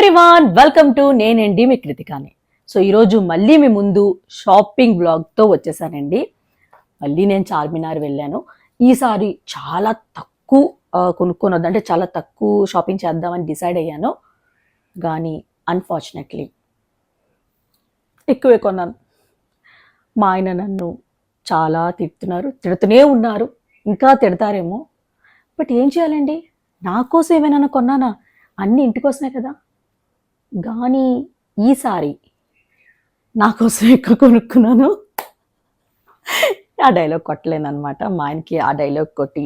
Everyone welcome to నేనండి మీ కృతికాని. So ఈరోజు మళ్ళీ మీ ముందు షాపింగ్ బ్లాగ్తో వచ్చేసానండి. మళ్ళీ నేను చార్మినార్ వెళ్ళాను. ఈసారి చాలా తక్కువ కొనుక్కున్నది కొనుక్కొని అంటే చాలా తక్కువ షాపింగ్ చేద్దామని డిసైడ్ అయ్యాను. కానీ అన్ఫార్చునేట్లీ ఎక్కువే కొన్నాను. మా ఆయన నన్ను చాలా తిడుతున్నారు తిడుతూనే ఉన్నారు. ఇంకా తిడతారేమో. బట్ ఏం చేయాలండి? నా కోసం ఏమైనా కొన్నానా? అన్నీ ఇంటికోసమే కదా. కానీ ఈసారి నా కోసం ఎక్కువ కొనుక్కున్నాను. ఆ డైలాగ్ కొట్టలేనమాట మా ఆయనకి ఆ డైలాగ్ కొట్టి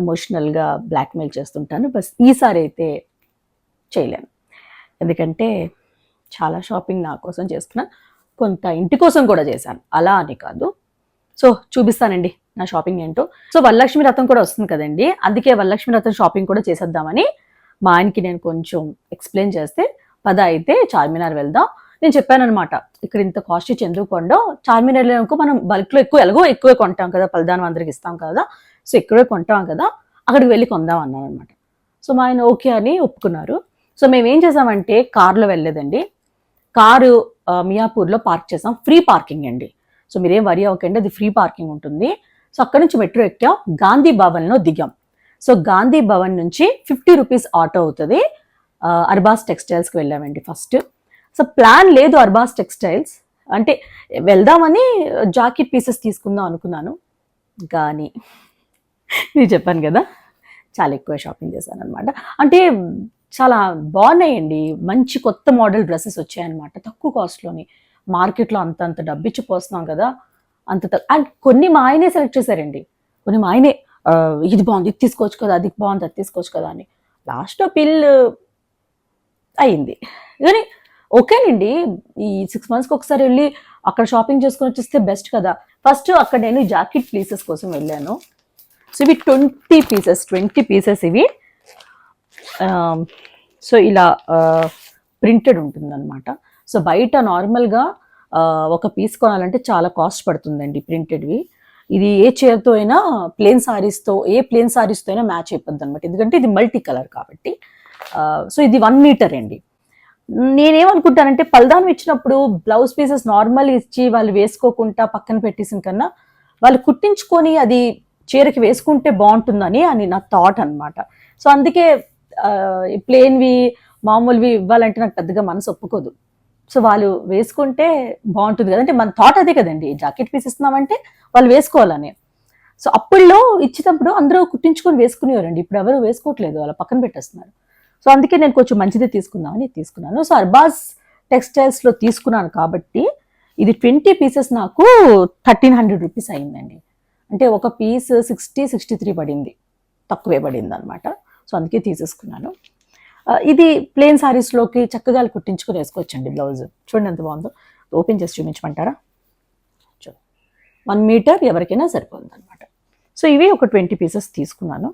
ఎమోషనల్గా బ్లాక్మెయిల్ చేస్తుంటాను. బస్ ఈసారి అయితే చేయలేను. ఎందుకంటే చాలా షాపింగ్ నా కోసం చేసుకున్నాను కొంత ఇంటి కోసం కూడా చేశాను. అలా అని కాదు. సో చూపిస్తానండి నా షాపింగ్ ఏంటో. సో వరలక్ష్మి రథం కూడా వస్తుంది కదండి. అందుకే వరలక్ష్మి రథం షాపింగ్ కూడా చేసేద్దామని మా ఆయనకి నేను కొంచెం ఎక్స్ప్లెయిన్ చేస్తే పద అయితే చార్మినార్ వెళ్దాం. నేను చెప్పాను అనమాట ఇక్కడ ఇంత కాస్ట్ ఇచ్చి ఎందుకు కొండో చార్మినార్ అనుకో మనం బల్క్లో ఎక్కువ ఎలాగో ఎక్కువే కొంటాం కదా పలదానం అందరికి ఇస్తాం కదా. సో ఎక్కువే కొంటాం కదా అక్కడికి వెళ్ళి కొందాం అన్నాను అనమాట సో మా ఆయన ఓకే అని ఒప్పుకున్నారు. సో మేము ఏం చేసామంటే కారులో వెళ్ళలేదండి కారు మియాపూర్లో పార్క్ చేసాం. ఫ్రీ పార్కింగ్ అండి. సో మీరేం వరి అవ్వకండి అది ఫ్రీ పార్కింగ్ ఉంటుంది. సో అక్కడ నుంచి మెట్రో ఎక్కాం గాంధీ భవన్లో దిగాం. సో గాంధీ భవన్ నుంచి ఫిఫ్టీ రూపీస్ ఆటో అవుతుంది. అర్బాస్ టెక్స్టైల్స్కి వెళ్ళామండి ఫస్ట్. సో ప్లాన్ లేదు అర్బాస్ టెక్స్టైల్స్. అంటే వెళ్దామని జాకెట్ పీసెస్ తీసుకుందాం అనుకున్నాను. కానీ నేను చెప్పాను కదా చాలా ఎక్కువ షాపింగ్ చేశాను అనమాట అంటే చాలా బాగున్నాయండి. మంచి కొత్త మోడల్ డ్రెస్సెస్ వచ్చాయన్నమాట. తక్కువ కాస్ట్లోని. మార్కెట్లో అంత అంత డబ్బిచ్చి పోస్తున్నాం కదా అంత అండ్ కొన్ని మా ఆయనే సెలెక్ట్ చేశారండి. కొన్ని మా ఆయనే ఇది బాగుంది ఇది తీసుకోవచ్చు కదా అది బాగుంది అది తీసుకోవచ్చు కదా అని. లాస్ట్ పిల్ అయింది కానీ ఓకేనండి ఈ సిక్స్ మంత్స్కి ఒకసారి వెళ్ళి అక్కడ షాపింగ్ చేసుకొని వచ్చేస్తే బెస్ట్ కదా. ఫస్ట్ అక్కడ నేను జాకెట్ పీసెస్ కోసం వెళ్ళాను. సో ఇవి ట్వంటీ పీసెస్ ట్వంటీ పీసెస్ ఇవి. సో ఇలా ప్రింటెడ్ ఉంటుందన్నమాట. సో బయట నార్మల్గా ఒక పీస్ కొనాలంటే చాలా కాస్ట్ పడుతుందండి ప్రింటెడ్వి ఇది ఏ చీరతో అయినా ప్లేన్ సారీస్తో ఏ ప్లేన్ సారీస్తో అయినా మ్యాచ్ అయిపోద్ది అనమాట ఎందుకంటే ఇది మల్టీ కలర్ కాబట్టి సో ఇది వన్ మీటర్ అండి. నేనేమనుకుంటానంటే పల్దానం ఇచ్చినప్పుడు బ్లౌజ్ పీసెస్ నార్మల్ ఇచ్చి వాళ్ళు వేసుకోకుండా పక్కన పెట్టేసిన కన్నా వాళ్ళు కుట్టించుకొని అది చీరకి వేసుకుంటే బాగుంటుందని అని నా థాట్ అన్నమాట. సో అందుకే ప్లేన్వి మామూలువి ఇవ్వాలంటే నాకు పెద్దగా మనసు ఒప్పుకోదు. సో వాళ్ళు వేసుకుంటే బాగుంటుంది కదంటే మన థాట్ అదే కదండి. జాకెట్ పీస్ ఇస్తున్నామంటే వాళ్ళు వేసుకోవాలని. సో అప్పుడులో ఇచ్చినప్పుడు అందరూ కుట్టించుకొని వేసుకునేవారండి. ఇప్పుడు ఎవరు వేసుకోవట్లేదు. వాళ్ళ పక్కన పెట్టేస్తున్నారు. సో అందుకే నేను కొంచెం మంచిది తీసుకుందామని తీసుకున్నాను. సో అర్బాస్ టెక్స్టైల్స్లో తీసుకున్నాను కాబట్టి ఇది ట్వంటీ పీసెస్ నాకు థర్టీన్ హండ్రెడ్ రూపీస్ అయిందండి. అంటే ఒక పీస్ సిక్స్టీ సిక్స్టీ త్రీ పడింది. తక్కువే పడింది అనమాట సో అందుకే తీసేసుకున్నాను. ఇది ప్లేన్ శారీస్లోకి చక్కగా కుట్టించుకొని వేసుకోవచ్చండి బ్లౌజ్ చూడండి ఎంత బాగుందో. ఓపెన్ చేసి చూపించమంటారా? చూడండి వన్ మీటర్ ఎవరికైనా సరిపోతుంది అనమాట సో ఇవి ఒక ట్వంటీ పీసెస్ తీసుకున్నాను.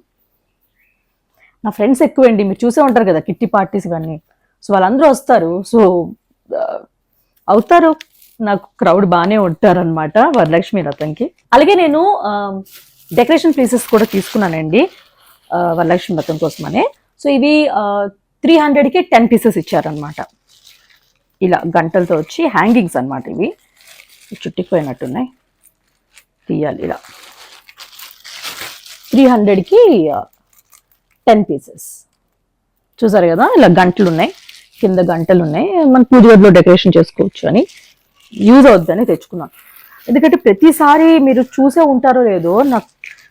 నా ఫ్రెండ్స్ ఎక్కువండి. మీరు చూసే ఉంటారు కదా కిట్టి పార్టీస్ ఇవన్నీ. సో వాళ్ళందరూ వస్తారు. సో అవుతారు. నాకు క్రౌడ్ బాగానే ఉంటారనమాట వరలక్ష్మి రథంకి అలాగే నేను డెకరేషన్ పీసెస్ కూడా తీసుకున్నానండి వరలక్ష్మి రథం కోసమనే. సో ఇవి త్రీ హండ్రెడ్కి టెన్ పీసెస్ ఇచ్చారనమాట ఇలా గంటలతో వచ్చి హ్యాంగింగ్స్ అనమాట ఇవి. చుట్టిపోయినట్టున్నాయి. తీయాలి ఇలా. త్రీ హండ్రెడ్కి టెన్ పీసెస్. చూసారు కదా ఇలా గంటలు ఉన్నాయి కింద గంటలు ఉన్నాయి మన పూజ గదిలో డెకరేషన్ చేసుకోవచ్చు అని. యూజ్ అవుద్దని తెచ్చుకున్నాను ఎందుకంటే ప్రతిసారి మీరు చూసే ఉంటారో లేదో నాకు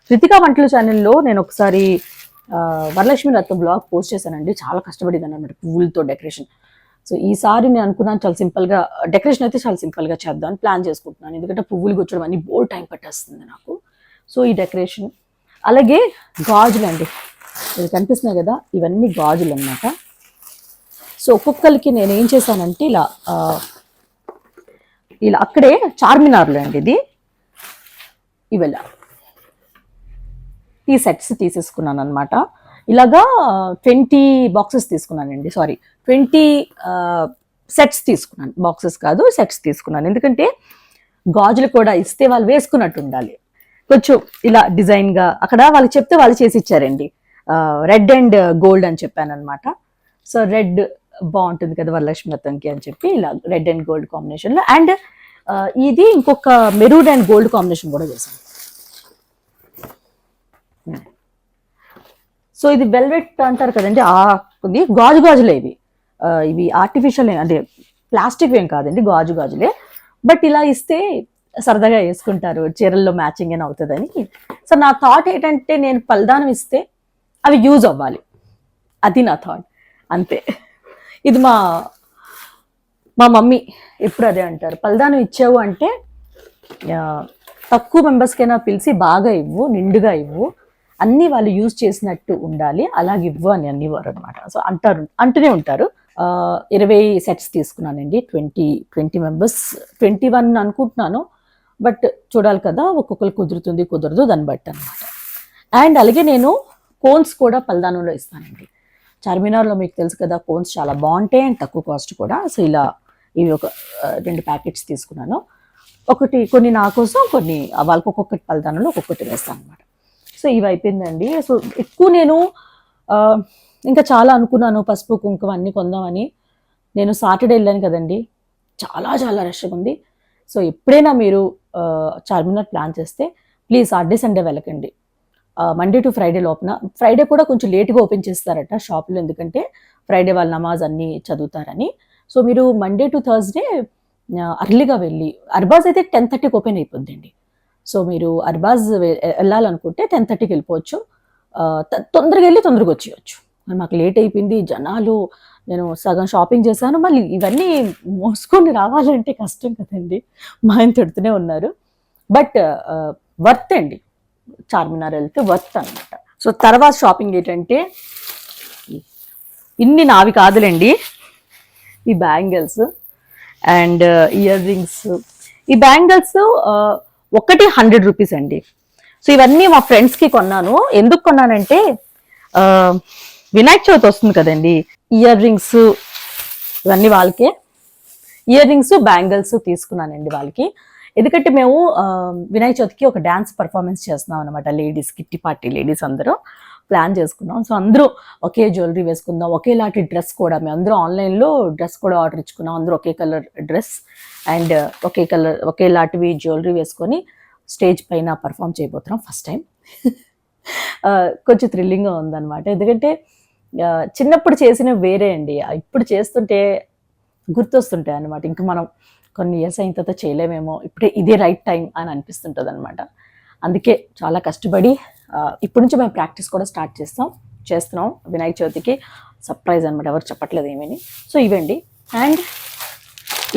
కృతికా వంటల ఛానల్లో నేను ఒకసారి వరలక్ష్మి రత్న బ్లాగ్ పోస్ట్ చేశానండి. చాలా కష్టపడింది అనమాట పువ్వులతో డెకరేషన్ సో ఈసారి నేను అనుకున్నాను చాలా సింపుల్గా డెకరేషన్ అయితే చాలా సింపుల్గా చేద్దామని ప్లాన్ చేసుకుంటున్నాను. ఎందుకంటే పువ్వులు కూర్చోడం అన్ని బోల్ టైం పట్టేస్తుంది నాకు. సో ఈ డెకరేషన్ అలాగే గాజులు అండి. ఇది కనిపిస్తున్నాయి కదా ఇవన్నీ గాజులు అన్నమాట. సో ఒక్కొక్కరికి నేను ఏం చేశానంటే ఇలా ఇలా అక్కడే చార్మినార్లో అండి ఇది. ఇవెలా ఈ సెట్స్ తీసేసుకున్నాను అనమాట ఇలాగా ట్వంటీ బాక్సెస్ తీసుకున్నానండి సారీ. ట్వంటీ సెట్స్ తీసుకున్నాను. బాక్సెస్ కాదు సెట్స్ తీసుకున్నాను. ఎందుకంటే గాజులు కూడా ఇస్తే వాళ్ళు వేసుకున్నట్టు ఉండాలి కొంచెం ఇలా డిజైన్గా అక్కడ వాళ్ళు చెప్తే వాళ్ళు చేసి ఇచ్చారండి. రెడ్ అండ్ గోల్డ్ అని చెప్పాను అనమాట సో రెడ్ బాగుంటుంది కదా వరలక్ష్మి వ్రతంకి అని చెప్పి ఇలా రెడ్ అండ్ గోల్డ్ కాంబినేషన్లో. అండ్ ఇది ఇంకొక మెరూన్ అండ్ గోల్డ్ కాంబినేషన్ కూడా చేశాను. సో ఇది వెల్వెట్ అంటారు కదండి ఆ ఇది గాజు గాజులే ఇవి. ఇవి ఆర్టిఫిషియల్ అంటే ప్లాస్టిక్ ఏం కాదండి గాజు గాజులే. బట్ ఇలా ఇస్తే సరదాగా వేసుకుంటారు చీరల్లో మ్యాచింగ్ అని అవుతుందని. సో నా థాట్ ఏంటంటే నేను పల్దానం ఇస్తే అవి యూజ్ అవ్వాలి. అది నా థాట్ అంతే. ఇది మా మా మమ్మీ ఎప్పుడు అదే అంటారు. పల్దానం ఇచ్చావు అంటే తక్కువ మెంబర్స్కైనా పిలిచి బాగా ఇవ్వు నిండుగా ఇవ్వు. అన్ని వాళ్ళు యూజ్ చేసినట్టు ఉండాలి. అలాగే ఇవ్వు అని అనేవారు అనమాట సో అంటారు అంటూనే ఉంటారు. ఇరవై సెట్స్ తీసుకున్నానండి. Twenty twenty members twenty one అనుకుంటున్నాను. బట్ చూడాలి కదా ఒక్కొక్కరు కుదురుతుంది కుదరదు దాన్ని బట్టి అనమాట అండ్ అలాగే నేను కోన్స్ కూడా పల్దానంలో ఇస్తానండి. చార్మినార్లో మీకు తెలుసు కదా కోన్స్ చాలా బాగుంటాయి అండ్ తక్కువ కాస్ట్ కూడా. సో ఇలా ఇవి ఒక రెండు ప్యాకెట్స్ తీసుకున్నాను. ఒకటి కొన్ని నా కోసం కొన్ని వాళ్ళకి ఒక్కొక్కటి పల్దానంలో ఒక్కొక్కటి వేస్తాను అనమాట సో ఇవి అయిపోయిందండి సో ఎక్కువ నేను ఇంకా చాలా అనుకున్నాను పసుపు కుంకుమ అన్నీ కొందామని. నేను సాటర్డే వెళ్ళాను కదండి. చాలా చాలా రష్గా ఉంది. సో ఎప్పుడైనా మీరు చార్మినార్ ప్లాన్ చేస్తే ప్లీజ్ సాటర్డే సండే వెళ్ళకండి. మండే టు ఫ్రైడే లోపల. ఫ్రైడే కూడా కొంచెం లేట్గా ఓపెన్ చేస్తారట షాపులు ఎందుకంటే ఫ్రైడే వాళ్ళ నమాజ్ అన్నీ చదువుతారని. సో మీరు మండే టు థర్స్డే అర్లీగా వెళ్ళి. అర్బాజ్ అయితే టెన్ థర్టీకి ఓపెన్ అయిపోద్దండి. సో మీరు అర్బాజ్ వెళ్ళాలనుకుంటే టెన్ థర్టీకి వెళ్ళిపోవచ్చు. త- తొందరగా వెళ్ళి తొందరగా వచ్చేయచ్చు. మాకు లేట్ అయిపోయింది జనాలు నేను సగం షాపింగ్ చేశాను మళ్ళీ ఇవన్నీ మోసుకొని రావాలంటే కష్టం కదండి. మా ఆయన తిడుతూనే ఉన్నారు. బట్ వర్త్ అండి. చార్మినార్ వెళ్తే వర్త్ అనమాట సో తర్వాత షాపింగ్ ఏంటంటే ఇన్ని నావి కాదులేండి. ఈ బ్యాంగిల్స్ అండ్ ఇయర్ రింగ్స్ ఈ బ్యాంగిల్స్ ఒకటి హండ్రెడ్ రూపీస్ అండి. సో ఇవన్నీ మా ఫ్రెండ్స్కి కొన్నాను. ఎందుకు కొన్నానంటే వినాయక చవితి వస్తుంది కదండి. ఇయర్ రింగ్స్ ఇవన్నీ వాళ్ళకే. ఇయర్ రింగ్స్ బ్యాంగిల్స్ తీసుకున్నానండి వాళ్ళకి. ఎందుకంటే మేము వినాయక చవితికి ఒక డ్యాన్స్ పర్ఫార్మెన్స్ చేస్తున్నాం అనమాట లేడీస్ కిట్టి పార్టీ లేడీస్ అందరూ. ప్లాన్ చేసుకున్నాం. సో అందరూ ఒకే జ్యువెలరీ వేసుకుందాం. ఒకేలాంటి డ్రెస్ కూడా మేము అందరూ ఆన్లైన్లో డ్రెస్ కూడా ఆర్డర్ ఇచ్చుకున్నాం. అందరూ ఒకే కలర్ డ్రెస్ అండ్ ఒకే కలర్ ఒకేలాంటివి జ్యువెలరీ వేసుకొని స్టేజ్ పైన పర్ఫామ్ చేయబోతున్నాం ఫస్ట్ టైం. కొంచెం థ్రిల్లింగ్గా ఉందన్నమాట. ఎందుకంటే చిన్నప్పుడు చేసిన వేరే అండి. ఇప్పుడు చేస్తుంటే గుర్తొస్తుంటాయి అనమాట ఇంకా మనం కొన్ని ఇయర్స్ అయిన తర్వాత చేయలేమేమో. ఇప్పుడే ఇదే రైట్ టైం అని అనిపిస్తుంటుంది అనమాట అందుకే చాలా కష్టపడి ఇప్పటి నుంచి మేము ప్రాక్టీస్ కూడా స్టార్ట్ చేస్తాం చేస్తున్నాం. వినాయక చవితికి సర్ప్రైజ్ అనమాట ఎవరు చెప్పట్లేదు ఏమని. సో ఇవండి. అండ్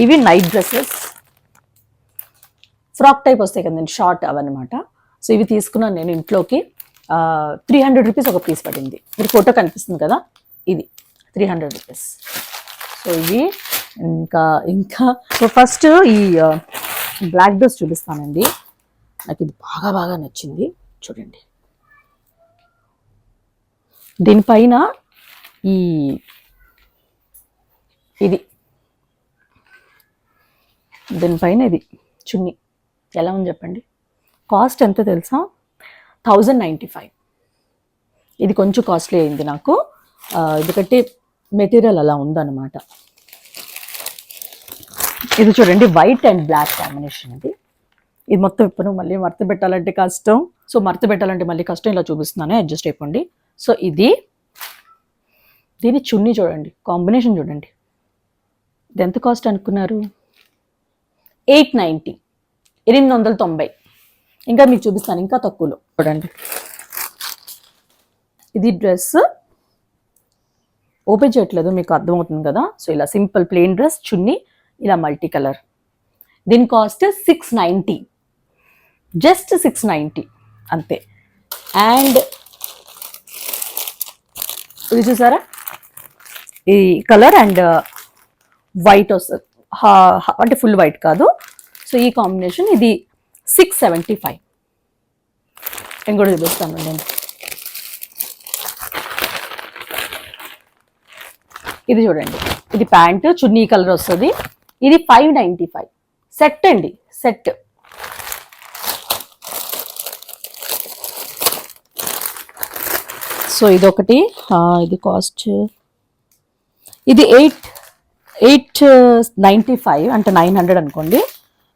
ఇవి నైట్ డ్రెస్సెస్. ఫ్రాక్ టైప్ వస్తాయి కదండి షార్ట్ అవన్నమాట. సో ఇవి తీసుకున్నాను నేను ఇంట్లోకి. త్రీ హండ్రెడ్ రూపీస్ ఒక పీస్ పడింది. మీరు ఫోటో కనిపిస్తుంది కదా ఇది త్రీ హండ్రెడ్ రూపీస్ సో ఇవి ఇంకా ఇంకా సో ఫస్ట్ ఈ బ్లాక్ డ్రెస్ చూపిస్తానండి. నాకు ఇది బాగా బాగా నచ్చింది. చూడండి. దీనిపైన ఈ ఇది. దీనిపైన ఇది. చున్నీ. ఎలా ఉంది చెప్పండి? కాస్ట్ ఎంత తెలుసా? Thousand ninety five. ఇది కొంచెం కాస్ట్లీ అయింది నాకు. ఎందుకంటే మెటీరియల్ అలా ఉందన్నమాట. ఇది చూడండి వైట్ అండ్ బ్లాక్ కాంబినేషన్ ఇది ఇది మొత్తం ఇప్పుడు మళ్ళీ మరత పెట్టాలంటే కష్టం. సో మరత పెట్టాలంటే మళ్ళీ కష్టం ఇలా చూపిస్తున్నాను. అడ్జస్ట్ అయిపోండి. సో ఇది దీని చున్నీ చూడండి కాంబినేషన్ చూడండి. ఇది ఎంత కాస్ట్ అనుకున్నారు? ఎయిట్ నైంటీ ఎనిమిది వందల తొంభై. ఇంకా మీకు చూపిస్తాను ఇంకా తక్కువలో. చూడండి. ఇది డ్రెస్ ఓపెన్ చేయట్లేదు మీకు అర్థమవుతుంది కదా? సో ఇలా సింపుల్ ప్లెయిన్ డ్రెస్ చున్నీ ఇలా మల్టీ కలర్ దీని cost six ninety just six ninety అంతే. అండ్ ఇది చూసారా? ఈ కలర్ అండ్ వైట్ వస్తుంది అంటే ఫుల్ వైట్ కాదు. సో ఈ కాంబినేషన్ ఇది సిక్స్ సెవెంటీ ఫైవ్. నేను కూడా చూపిస్తాను నేను ఇది చూడండి. ఇది ప్యాంటు చున్నీ కలర్ వస్తుంది. ఇది ఫైవ్ నైంటీ ఫైవ్. సెట్ అండి సెట్. సో ఇదొకటి. ఇది కాస్ట్ ఇది ఎయిట్ ఎయిట్ నైంటీ ఫైవ్ అంటే నైన్ హండ్రెడ్ అనుకోండి.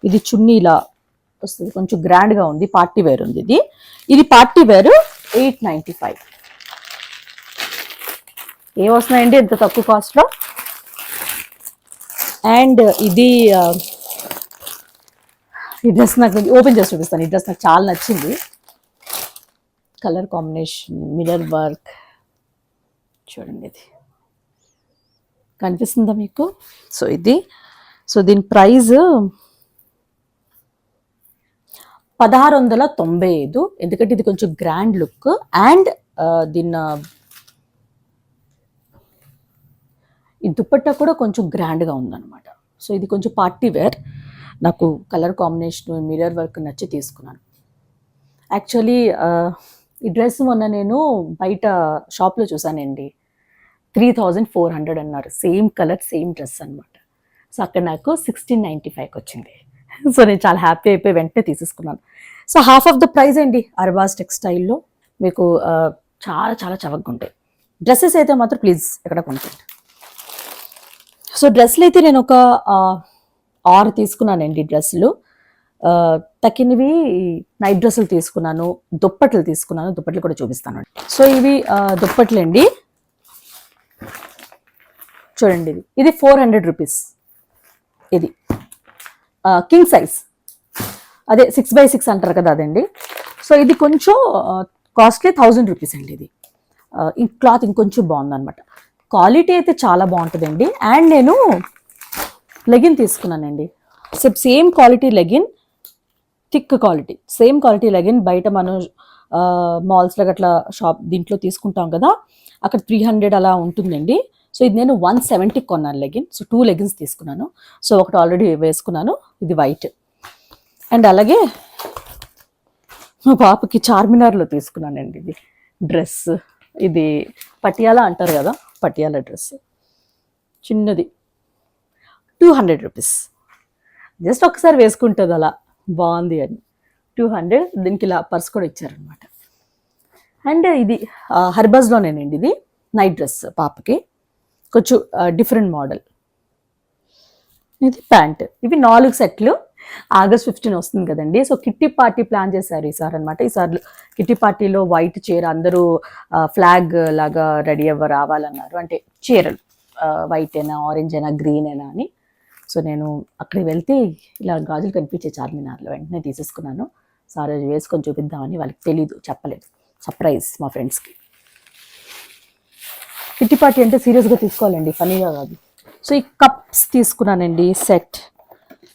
ఇది చున్నీలా వస్తుంది. కొంచెం గ్రాండ్గా ఉంది. పార్టీ వేర్ ఉంది ఇది. ఇది party wear eight ninety five. ఏం వస్తున్నాయండి? ఎంత తక్కువ కాస్ట్లో? అండ్ ఇది ఈ డ్రెస్ నాకు ఓపెన్ చేసి చూపిస్తాను. ఈ డ్రెస్ నాకు చాలా నచ్చింది. Colour combination mirror work. చూడండి ఇది. కనిపిస్తుందా మీకు? సో ఇది. సో దీని ప్రైస్ పదహారు వందల తొంభై ఐదు. ఎందుకంటే ఇది కొంచెం గ్రాండ్ లుక్. అండ్ దీని ఈ దుప్పట్ట కూడా కొంచెం గ్రాండ్గా ఉందన్నమాట. సో ఇది కొంచెం పార్టీ వేర్. నాకు కలర్ కాంబినేషన్ మిరర్ వర్క్ నచ్చి తీసుకున్నాను. యాక్చువల్లీ ఈ డ్రెస్ మొన్న నేను బయట షాప్లో చూసానండి త్రీ థౌజండ్ ఫోర్ హండ్రెడ్ అన్నారు. సేమ్ కలర్ సేమ్ డ్రెస్ అనమాట సో అక్కడ నాకు సిక్స్టీన్ నైంటీ ఫైవ్కి వచ్చింది. సో నేను చాలా హ్యాపీ అయిపోయి వెంటనే తీసేసుకున్నాను. So half of the price అండి అర్బాస్ టెక్స్టైల్లో మీకు చాలా చాలా చవకగా ఉంటాయి. డ్రెస్సెస్ అయితే మాత్రం ప్లీజ్ ఎక్కడ కొనుక్కోండి. సో డ్రెస్సులు అయితే నేను ఒక ఆరు తీసుకున్నానండి డ్రెస్సులు. తక్కినవి నైట్ డ్రెస్సులు తీసుకున్నాను దుప్పట్లు తీసుకున్నాను దుప్పట్లు కూడా చూపిస్తాను. సో ఇవి దుప్పట్లు అండి. చూడండి ఇది. ఇది ఫోర్ హండ్రెడ్ రూపీస్ ఇది. కింగ్ సైజ్ అదే సిక్స్ బై సిక్స్ అంటారు కదా అదండి. సో ఇది కొంచెం కాస్ట్లీ థౌజండ్ రూపీస్ అండి ఇది. ఈ క్లాత్ ఇంకొంచెం బాగుందనమాట క్వాలిటీ అయితే చాలా బాగుంటుందండి. అండ్ నేను లెగిన్ తీసుకున్నానండి. Same quality legging. Thick quality same quality legging బయట మనం మాల్స్లో గట్లా షాప్ దీంట్లో తీసుకుంటాం కదా అక్కడ త్రీ హండ్రెడ్ అలా ఉంటుందండి. సో ఇది నేను వన్ సెవెంటీకి కొన్నాను లెగిన్. సో టూ లెగిన్స్ తీసుకున్నాను. సో ఒకటి ఆల్రెడీ వేసుకున్నాను ఇది వైట్ అండ్ అలాగే మా పాపకి చార్మినార్లో తీసుకున్నానండి ఇది డ్రెస్. ఇది పటియాలా అంటారు కదా పటియాలా డ్రెస్. చిన్నది. టూ హండ్రెడ్ రూపీస్ జస్ట్ ఒకసారి వేసుకుంటుంది అలా. బాగుంది అని. టూ హండ్రెడ్ దీనికి ఇలా పర్స్ కూడా ఇచ్చారనమాట అండ్ ఇది హర్బస్లోనేనండి హర్బజ్లోనేనండి ఇది నైట్ డ్రెస్ పాపకి. కొంచెం డిఫరెంట్ మోడల్. ఇది ప్యాంట్. ఇవి నాలుగు సెట్లు. ఆగస్ట్ ఫిఫ్టీన్ వస్తుంది కదండి. సో కిట్టి పార్టీ ప్లాన్ చేశారు ఈసారి అనమాట ఈసారి కిట్టి పార్టీలో వైట్ చీర అందరూ ఫ్లాగ్ లాగా రెడీ అవ్వ రావాలన్నారు. అంటే చీరలు వైట్ అయినా ఆరెంజ్ అయినా గ్రీన్ అయినా అని. సో నేను అక్కడికి వెళ్తే ఇలా గాజులు కనిపించే చార్మినార్లో వెంటనే తీసేసుకున్నాను. సార్ అది వేసుకొని చూపిద్దామని వాళ్ళకి తెలీదు చెప్పలేదు. సర్ప్రైజ్ మా ఫ్రెండ్స్కి కిట్టి పార్టీ అంటే సీరియస్గా తీసుకోవాలండి ఫనీగా కాదు. సో ఈ కప్స్ తీసుకున్నానండి set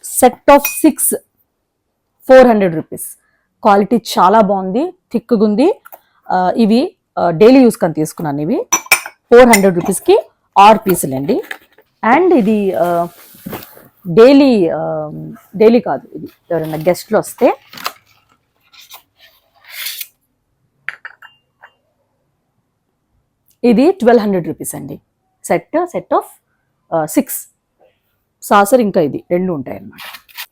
set of six four hundred rupees quality చాలా బాగుంది థిక్గా ఉంది. ఇవి డైలీ యూస్ కానీ తీసుకున్నాను ఇవి. ఫోర్ హండ్రెడ్ రూపీస్కి ఆరు పీసులండి. అండ్ ఇది డైలీ డైలీ కాదు ఇది. ఎవరైనా గెస్ట్లు వస్తే ఇది ట్వెల్వ్ హండ్రెడ్ రూపీస్ అండి. Set set of six. Saucer ఇంకా ఇది రెండు ఉంటాయి అన్నమాట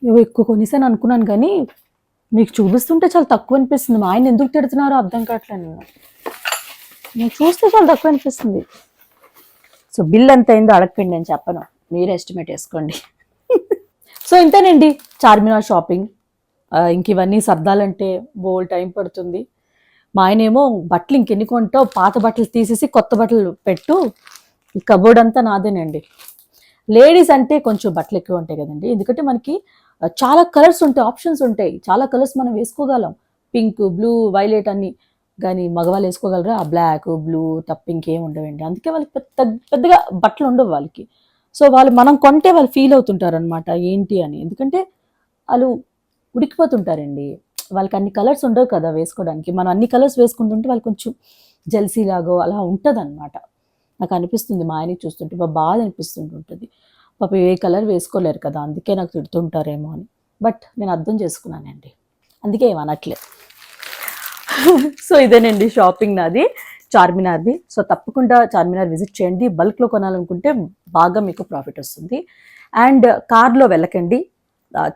ఇవి ఎక్కువ కొనిసాను అనుకున్నాను కానీ మీకు చూపిస్తుంటే చాలా తక్కువ అనిపిస్తుంది. మా ఆయన ఎందుకు తిడుతున్నారో అర్థం కావట్లేదు నేను నేను చూస్తే చాలా తక్కువ అనిపిస్తుంది. సో బిల్ ఎంత అయిందో అడగండి నేను చెప్పను. మీరు ఎస్టిమేట్ వేసుకోండి సో ఇంతేనండి చార్మినార్ షాపింగ్. ఇంక ఇవన్నీ సర్దాలంటే బోల్ టైం పడుతుంది. మా ఆయన ఏమో బట్టలు ఇంకెన్ని కొంటావు పాత బట్టలు తీసేసి కొత్త బట్టలు పెట్టు ఈ కబోర్డ్ అంతా నాదేనండి. లేడీస్ అంటే కొంచెం బట్టలు ఎక్కువ ఉంటాయి కదండి. ఎందుకంటే మనకి చాలా కలర్స్ ఉంటాయి ఆప్షన్స్ ఉంటాయి. చాలా కలర్స్ మనం వేసుకోగలం. పింక్ బ్లూ వైలెట్ అన్ని. కానీ మగవాళ్ళు వేసుకోగలరా? బ్లాక్ బ్లూ తప్ప ఇంకేం ఉండవండి. అందుకే వాళ్ళకి పెద్ద పెద్దగా బట్టలు ఉండవు వాళ్ళకి. సో వాళ్ళు మనం కొంటే వాళ్ళు ఫీల్ అవుతుంటారు అనమాట ఏంటి అని. ఎందుకంటే వాళ్ళు ఉడికిపోతుంటారండి. వాళ్ళకి అన్ని కలర్స్ ఉండవు కదా వేసుకోవడానికి. మనం అన్ని కలర్స్ వేసుకుంటుంటే వాళ్ళు కొంచెం జెల్సీ లాగో అలా ఉంటుంది నాకు అనిపిస్తుంది మా ఆయనకి చూస్తుంటే బాగా బాధ అనిపిస్తుంటుంటుంది పాప ఏ కలర్ వేసుకోలేరు కదా అందుకే నాకు తిడుతుంటారేమో అని. బట్ నేను అర్థం చేసుకున్నానండి. అందుకే ఏమనట్లేదు సో ఇదేనండి షాపింగ్ నాది. చార్మినార్ది సో తప్పకుండా చార్మినార్ విజిట్ చేయండి. బల్క్లో కొనాలనుకుంటే బాగా మీకు ప్రాఫిట్ వస్తుంది. అండ్ కార్లో వెళ్ళకండి.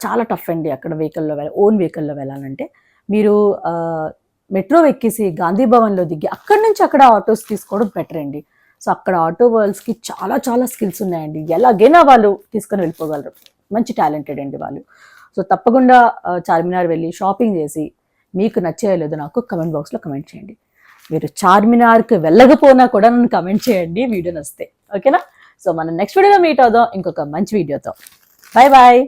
చాలా టఫ్ అండి అక్కడ వెహికల్లో వెళ్ళ ఓన్ వెహికల్లో వెళ్ళాలంటే. మీరు మెట్రో ఎక్కేసి గాంధీ భవన్లో దిగి అక్కడి నుంచి అక్కడ ఆటోస్ తీసుకోవడం బెటర్ అండి. సో అక్కడ ఆటో వాళ్ళకి చాలా చాలా స్కిల్స్ ఉన్నాయండి. ఎలాగైనా వాళ్ళు తీసుకొని వెళ్ళిపోగలరు. మంచి టాలెంటెడ్ అండి వాళ్ళు. సో తప్పకుండా చార్మినార్ వెళ్ళి షాపింగ్ చేసి మీకు నచ్చేయో లేదో నాకు కమెంట్ బాక్స్లో కమెంట్ చేయండి. మీరు చార్మినార్కి వెళ్ళకపోయినా కూడా నన్ను కమెంట్ చేయండి వీడియో నస్తే ఓకేనా సో మనం నెక్స్ట్ వీడియోలో మీట్ అవుదాం. ఇంకొక మంచి వీడియోతో బాయ్ బాయ్